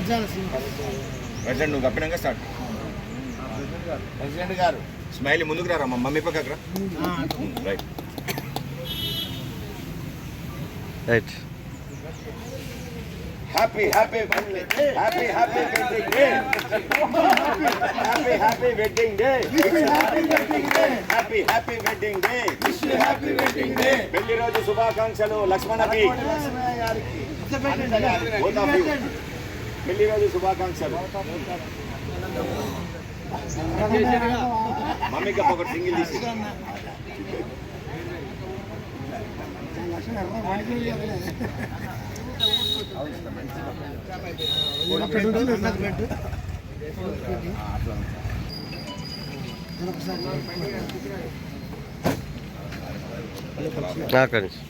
President నువ్వు కప్పినాక start president గారు. స్మైల్ ముందుకు రారా మా మమ్మీ పక్కకు రా. Right right happy happy happy happy wedding day happy happy wedding day happy happy wedding day happy wedding day పెళ్ళి రోజు శుభాకాంక్షలు లక్ష్మణకి. పెళ్ళి రోజు శుభాకాంక్షలు మమ్మీ కప్ప ఒకటి సింగిల్ తీసి అక్కడి నుంచి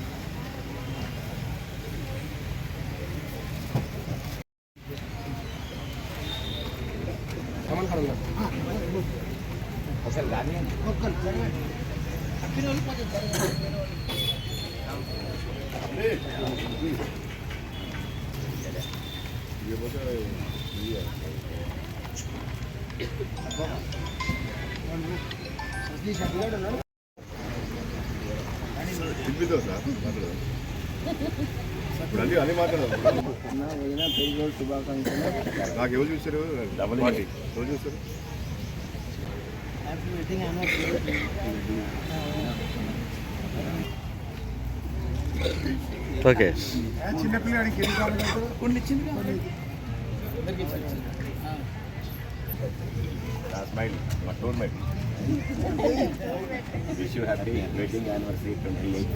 మళ్ళీ అని మాట్లాడదు నాకు ఎవరు చూశారు డబుల్ పార్టీ ఎవరు ఓకే స్మైల్ మా టోన్ mile wish you happy wedding anniversary twenty eight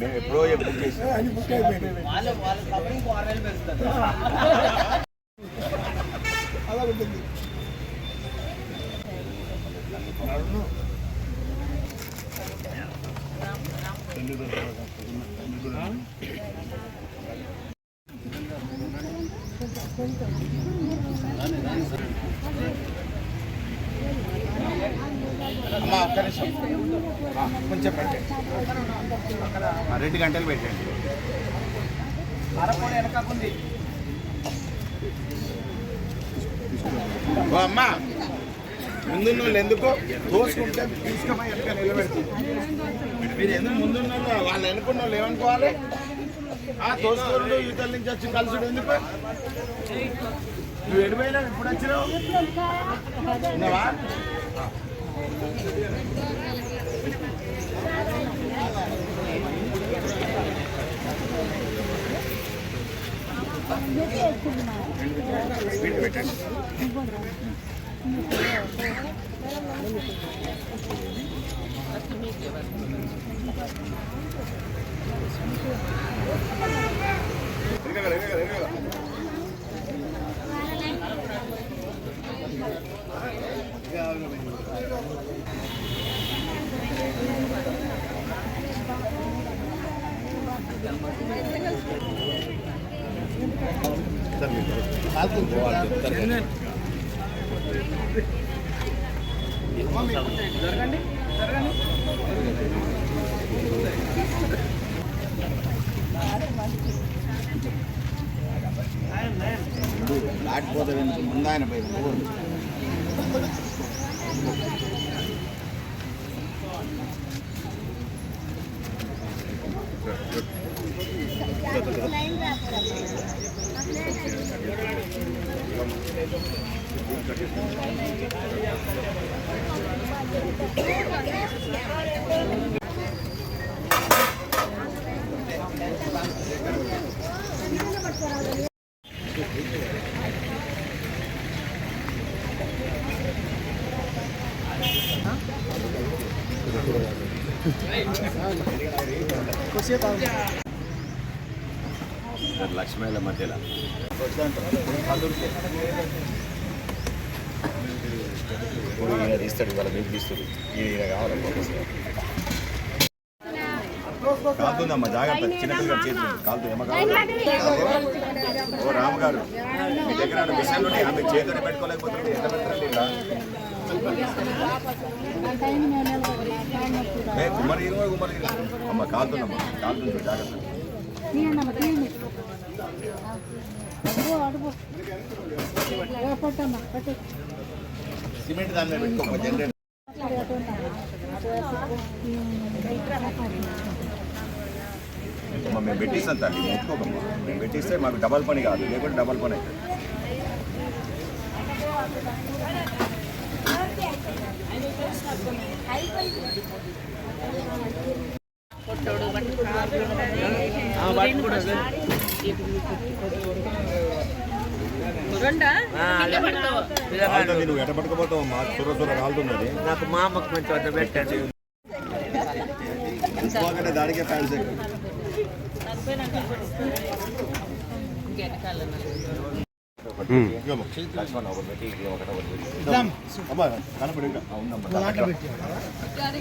మేము ఎప్పుడో బుక్ చేసి అమ్మా ఒక్క నిమిషం కొంచెం పెట్టండి రెండు గంటలు పెట్టండి ఓ అమ్మా ముందు నువ్వు ఎందుకో దోసుకుంటే తీసుకుపోయి వెనక నిలబెడుతుంది. మీరు ఎందుకు ముందున్న వాళ్ళు వాళ్ళు వాళ్ళు ఏమనుకోవాలి? ఆ తోసుకోరుడు యుద్ధాల నుంచి వచ్చి కలుసుడు ఎందుకు? నువ్వు ఎడిపోయినా ఇప్పుడు వచ్చినావు? ఉన్నావా? పెట్టండి జరగండి వెనకాల, వెనకాల, వెనకాల. దాటిపోతే ముందు ఆయన పోయి లక్ష్మీల మధ్యలో. ఈయన తీస్తాడు ఇవాళ మీకు తీస్తాడు ఈయన కావాలి ఫోకస్ కాలుతుందమ్మా జాగ్రత్త ఏమో కావాలి ఓ రాము గారు మీ దగ్గర మిషన్ ఉంటే ఆమె చేతిని పెట్టుకోలేకపోతుంది ఎంత ఏ, కుమ్మరి ఇరువ కుమ్మరి ఇరువ. అమ్మ కాలుతుందమ్మా కాలుతుంది జాగ్రత్త. సిమెంట్ దాని మీద పెట్టుకో జనరేటర్. అమ్మ మేము పెట్టిస్తాం తల్లి ముట్టుకోకమ్మా మేము పెట్టిస్తే మాకు డబల్ పని కాదు లేకుంటే డబల్ పని అవుతుంది నువ్వు పట్టుకోపోతావు అమ్మా సుర సుర కాలుతున్నది నాకు మా అమ్మకు మంచి వద్ద పెట్టాడు. ఉసుకోకంటే దానికే ఫ్యాన్స్ కనపడి ఇంకా అవునమ్మా ఆ. ఏ ఒకటే కాదు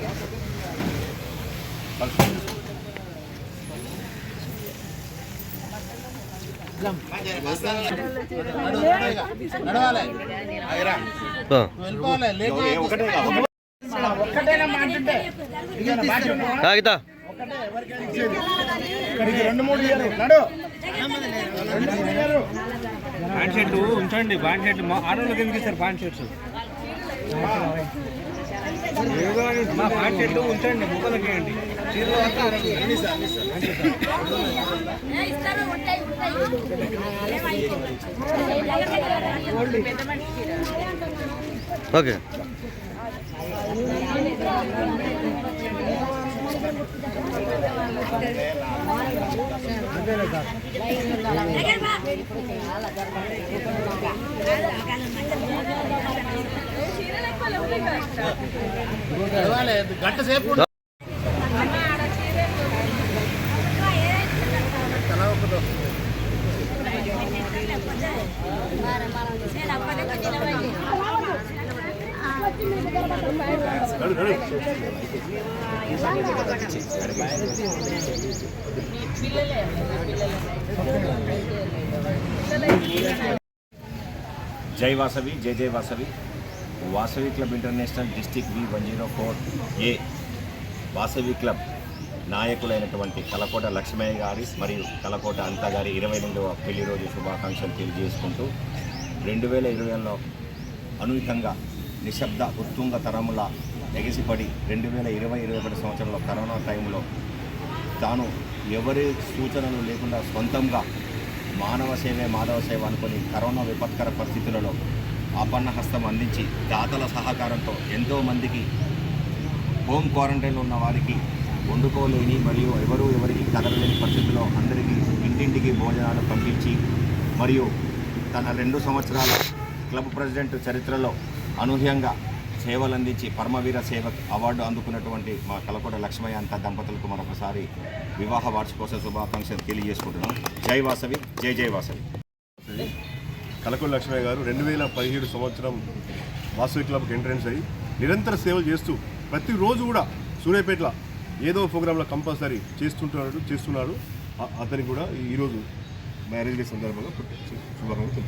కాగితా ఇక్కడికి రెండు మూడు ఇయ్యరు నడు ప్యాంట్ షర్టు ఉంచండి ప్యాంట్ షర్ట్ మా ఆడవాళ్ళకి ఎందుకు ఇస్తారు ప్యాంట్ షర్ట్స్ మా ప్యాంట్ షర్టు ఉంచండి ముక్కలకి ఓకే. గంట సేపు జై వాసవి జై జై Vasavi. Vasavi club international district V one zero four A Vasavi club నాయకులైనటువంటి Kalakota Lakshmaiah గారి మరియు కలకోట అంత గారి ఇరవై రెండవ పెళ్ళి రోజు శుభాకాంక్షలు తెలియజేసుకుంటూ రెండు వేల ఇరవైలో అనూహ్యంగా నిశ్శబ్ద ఉత్తుంగ తరముల ఎగిసిపడి రెండు వేల ఇరవై ఇరవై ఒకటి సంవత్సరంలో కరోనా టైంలో తాను ఎవరి సూచనలు లేకుండా సొంతంగా మానవ సేవే మాధవ సేవ అనుకుని కరోనా విపత్కర పరిస్థితులలో ఆపన్న హస్తం అందించి దాతల సహకారంతో ఎంతోమందికి హోమ్ క్వారంటైన్లో ఉన్న వారికి వండుకోలేని మరియు ఎవరు ఎవరికి కదలలేని పరిస్థితుల్లో అందరికీ ఇంటింటికి భోజనాలు పంపించి మరియు తన రెండు సంవత్సరాల క్లబ్ ప్రెసిడెంట్ చరిత్రలో అనూహ్యంగా సేవలు అందించి పరమవీర సేవక్ అవార్డు అందుకున్నటువంటి మా కలకోట లక్ష్మయ్య అంత దంపతులకు మరొకసారి వివాహ వార్షికోత్సవ శుభాకాంక్షలు తెలియజేసుకుంటున్నాం. జై వాసవి జై జై వాసవి. కలకొండ లక్ష్మయ్య గారు రెండు వేల పదిహేడు సంవత్సరం వాసవి క్లబ్కి ఎంట్రన్స్ అయ్యి నిరంతర సేవలు చేస్తూ ప్రతిరోజు కూడా సూర్యాపేటలో ఏదో ప్రోగ్రాంలో కంపల్సరీ చేస్తుంటున్నాడు చేస్తున్నాడు. అతనికి కూడా ఈ- ఈరోజు మ్యారేజ్ డే సందర్భంగా శుభాకాంక్షలు.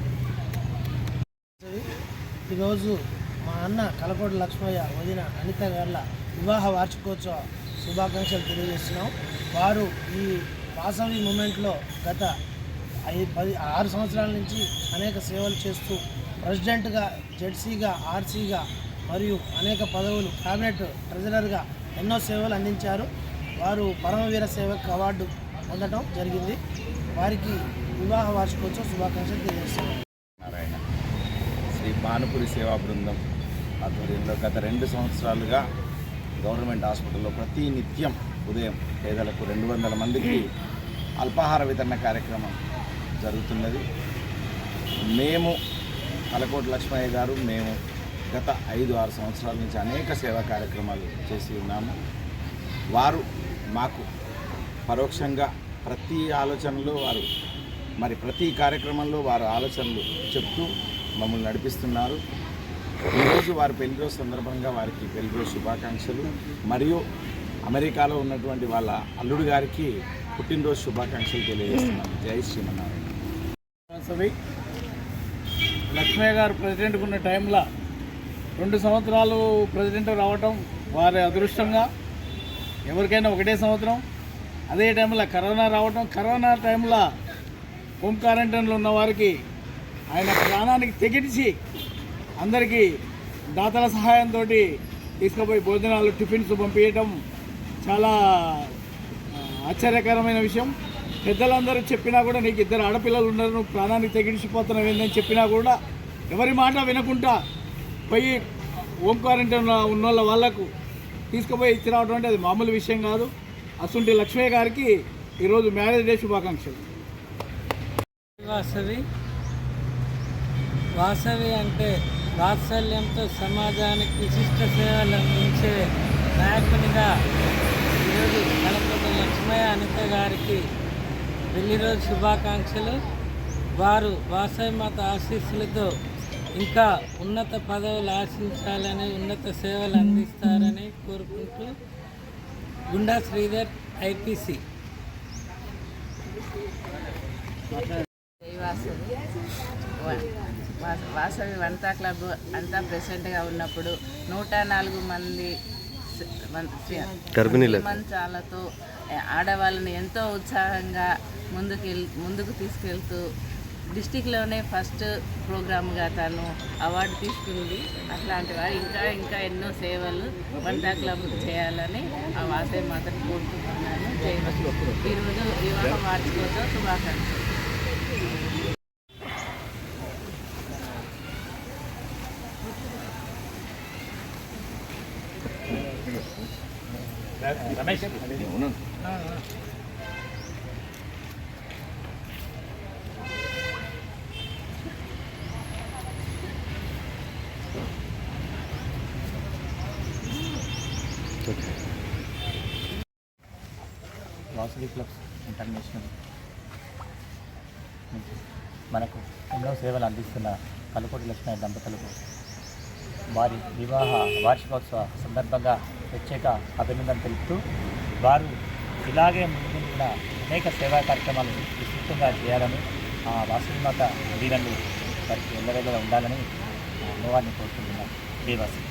ఈరోజు మా అన్న కలకోట లక్ష్మయ్య వదిన అనిత గార్ల వివాహ వార్షికోత్సవ శుభాకాంక్షలు తెలియజేస్తున్నాం. వారు ఈ వాసవి మూమెంట్లో గత ఐదు పది ఆరు సంవత్సరాల నుంచి అనేక సేవలు చేస్తూ ప్రెసిడెంట్గా జెడ్సీగా ఆర్సీగా మరియు అనేక పదవులు క్యాబినెట్ ట్రెజరర్గా ఎన్నో సేవలు అందించారు. వారు పరమవీర సేవక్ అవార్డు పొందడం జరిగింది. వారికి వివాహ వార్షికోత్సవ శుభాకాంక్షలు తెలియజేస్తున్నాం. నారాయణ. శ్రీ భానుపురి సేవా బృందం ఆధ్వర్యంలో గత రెండు సంవత్సరాలుగా గవర్నమెంట్ హాస్పిటల్లో ప్రతి నిత్యం ఉదయం పేదలకు రెండు వందల మందికి అల్పాహార వితరణ కార్యక్రమం జరుగుతున్నది. మేము కలకోటి లక్ష్మయ్య గారు మేము గత ఐదు ఆరు సంవత్సరాల నుంచి అనేక సేవా కార్యక్రమాలు చేసి ఉన్నాము. వారు మాకు పరోక్షంగా ప్రతి ఆలోచనలో వారు మరి ప్రతి కార్యక్రమంలో వారు ఆలోచనలు చెప్తూ మమ్మల్ని నడిపిస్తున్నారు. ఈరోజు వారి పెళ్ళి రోజు సందర్భంగా వారికి పెళ్ళి రోజు శుభాకాంక్షలు. మరియు అమెరికాలో ఉన్నటువంటి వాళ్ళ అల్లుడు గారికి పుట్టినరోజు శుభాకాంక్షలు తెలియజేస్తున్నాను. జై శ్రీమన్నారాయణ. లక్ష్మయ్య గారు ప్రెసిడెంట్గా ఉన్న టైంలో రెండు సంవత్సరాలు ప్రెసిడెంట్ రావటం వారి అదృష్టంగా ఎవరికైనా ఒకటే సంవత్సరం. అదే టైంలో కరోనా రావటం కరోనా టైంలో హోమ్ క్వారంటైన్లో ఉన్న వారికి ఆయన ప్రాణానికి తెగించి అందరికీ దాతల సహాయంతో తీసుకుపోయి భోజనాలు టిఫిన్స్ పంపించడం చాలా ఆశ్చర్యకరమైన విషయం. పెద్దలందరూ చెప్పినా కూడా నీకు ఇద్దరు ఆడపిల్లలు ఉన్నారు నువ్వు ప్రాణానికి తెగించిపోతున్నావు ఏందని చెప్పినా కూడా ఎవరి మాట వినకుండా పోయి హోమ్ క్వారంటైన్ ఉన్న వాళ్ళకు తీసుకుపోయి ఇచ్చి రావడం అంటే అది మామూలు విషయం కాదు. అసంటి లక్ష్మయ్య గారికి ఈరోజు మ్యారేజ్ డే శుభాకాంక్షలు. వాసవి. వాసవి అంటే వాత్సల్యంతో సమాజానికి విశిష్ట సేవలు అందించే నాయకునిగా ఈరోజు కలపతి లక్ష్మయ్య అనిత గారికి పెళ్ళి రోజు శుభాకాంక్షలు. వారు వాసవి మాత ఆశీస్సులతో ఇంకా ఉన్నత పదవులు ఆశించాలని ఉన్నత సేవలు అందిస్తారని కోరుకుంటూ గుండా శ్రీధర్ ఐపీసీ. వాసవి వాసవి వనితా క్లబ్ అంతా ప్రెసిడెంట్గా ఉన్నప్పుడు నూట నాలుగు మంది. మంచాలతో ఆడవాళ్ళని ఎంతో ఉత్సాహంగా ముందుకు ముందుకు తీసుకెళ్తూ డిస్టిక్లోనే ఫస్ట్ ప్రోగ్రామ్గా తను అవార్డు తీసుకుంది. అట్లాంటి వారు ఇంకా ఇంకా ఎన్నో సేవలు వనితా క్లబ్కి చేయాలని ఆ వాసవి మాతను కోరుకుంటున్నాను. ఈరోజు వివాహ వార్షికోత్సవ శుభాకాంక్షలు. వాసవి క్లబ్స్ ఇంటర్నేషనల్ నుంచి మనకు ఎన్నో సేవలు అందిస్తున్న కలుకోటి లక్ష్మీ దంపతులకు వారి వివాహ వార్షికోత్సవ సందర్భంగా ప్రత్యేక అభినందన తెలుపుతూ వారు ఇలాగే ముందున్న అనేక సేవా కార్యక్రమాలు విస్తృతంగా చేయాలని ఆ వాసవి మాత వారికి ఎల్లవేళలా ఉండాలని అమ్మవారిని కోరుకుంటున్నాను దేవాసి